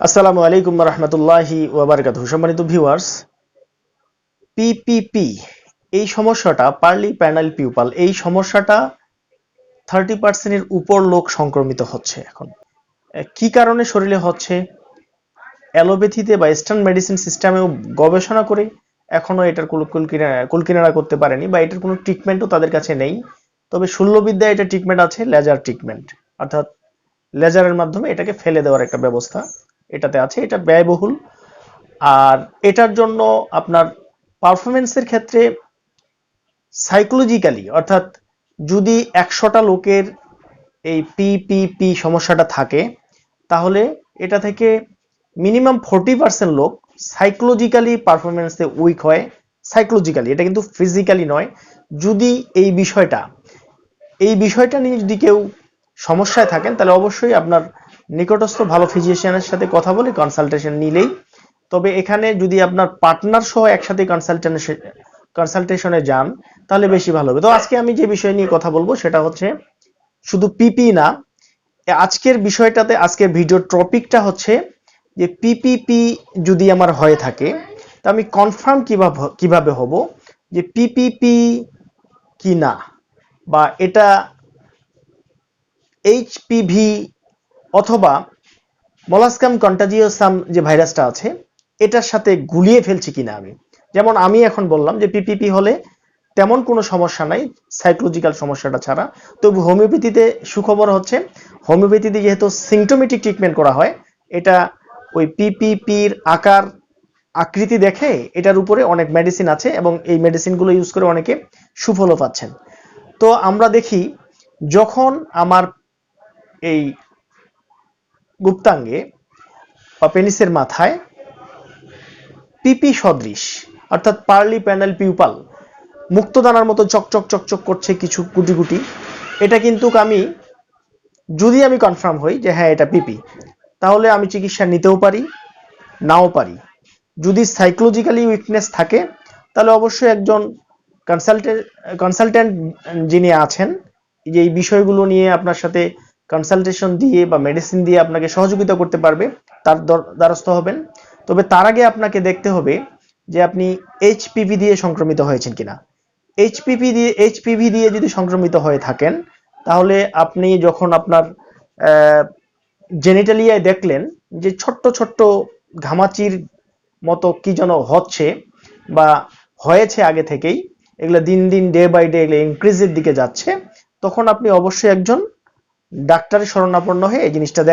আসসালামু আলাইকুম রহমতুল্লাহি ওয়াবারকাত সম্মানিত ভিউয়ার্স পিপিপি এই সমস্যাটা পার্লি প্যানাল পিউপাল, এই সমস্যাটা থার্টি পার্সেন্টের উপর লোক সংক্রমিত হচ্ছে এখন। কি কারণে শরীরে হচ্ছে? অ্যালোপ্যাথিতে বা ইস্টার্ন মেডিসিন সিস্টেমেও গবেষণা করে এখনও এটার কুল কুলকিনা- কুলকিনারা করতে পারেনি বা এটার কোনো ট্রিটমেন্টও তাদের কাছে নেই। তবে শল্যবিদ্যায় এটা ট্রিটমেন্ট আছে লেজার ট্রিটমেন্ট অর্থাৎ লেজারের মাধ্যমে এটাকে ফেলে দেওয়ার একটা ব্যবস্থা এটাতে আছে, এটা ব্যয়বহুল। আর এটার জন্য আপনার পারফরমেন্সের ক্ষেত্রে সাইকোলজিক্যালি অর্থাৎ যদি একশোটা লোকের এই পিপিপি সমস্যাটা থাকে, তাহলে এটা থেকে মিনিমাম ফোরটি পার্সেন্ট লোক সাইকোলজিক্যালি পারফরমেন্সে উইক হয়। সাইকোলজিক্যালি এটা কিন্তু ফিজিক্যালি নয়। যদি এই বিষয়টা এই বিষয়টা নিয়ে যদি কেউ সমস্যায় থাকেন, তাহলে অবশ্যই আপনার নিকটস্থ ভালো ফিজিশিয়ানের সাথে কথা বলে কনসালটেশন নিলেই। তবে এখানে যদি আপনার পার্টনার সহ একসাথে কনসালটেশন যান, তাহলে বেশি ভালো হবে। তো আজকে আমি যে বিষয় নিয়ে কথা বলব, সেটা হচ্ছে শুধু পিপি না, আজকের বিষয়টাতে, আজকের ভিডিও টপিকটা হচ্ছে যে পিপিপি যদি আমার হয়ে থাকে, তা আমি কনফার্ম কীভাবে কীভাবে হব যে পিপিপি কি না বা এটা এইচপিভি অথবা মলাস্কাম কন্টাজিওসাম যে ভাইরাসটা আছে, এটার সাথে গুলিয়ে ফেলছি কিনা আমি? যেমন আমি এখন বললাম যে পিপিপি হলে তেমন কোনো সমস্যা নাই সাইকোলজিক্যাল সমস্যাটা ছাড়া। তবু হোমিওপ্যাথিতে সুখবর হচ্ছে, হোমিওপ্যাথিতে যেহেতু সিমটোমেটিক ট্রিটমেন্ট করা হয়, এটা ওই পিপিপির আকার, আকৃতি দেখে এটার উপরে অনেক মেডিসিন আছে এবং এই মেডিসিনগুলো ইউজ করে অনেকে সুফলও পাচ্ছেন। তো আমরা দেখি, যখন আমার এই গুপ্তাঙ্গে বা পেনিসের মাথায় পিপি সদৃশ, অর্থাৎ পার্লি প্যানেল পিউপাল, মুক্তদানার মতো চকচক চকচক করছে কিছু গুটি গুটি। এটা কিন্তু আমি, যদি আমি কনফার্ম হই যে হ্যাঁ এটা পিপি, তাহলে আমি চিকিৎসা নিতেও পারি, নাও পারি। যদি সাইকোলজিক্যালি উইকনেস থাকে, তাহলে অবশ্যই একজন কনসালটেন্ট কনসালটেন্ট যিনি আছেন, যে এই বিষয়গুলো নিয়ে আপনার সাথে কনসালটেশন দিয়ে বা মেডিসিন দিয়ে আপনাকে সহযোগিতা করতে পারবে, তার দ্বারস্থ হবেন। তবে তার আগে আপনাকে দেখতে হবে যে আপনি এইচপিভি দিয়ে সংক্রমিত হয়েছেন কিনা। এইচপিভি দিয়ে এইচপিভি দিয়ে যদি সংক্রমিত হয়ে থাকেন, তাহলে আপনি যখন আপনার জেনিটালিয়ায় দেখলেন যে ছোট্ট ছোট্ট ঘামাচির মতো কি যেন হচ্ছে বা হয়েছে আগে থেকেই, এগুলো দিন দিন ডে বাই ডে এগুলো ইনক্রিজের দিকে যাচ্ছে, তখন আপনি অবশ্যই একজন ডাক্তারের শরণাপন্ন হয়ে এই জিনিসটা দেখ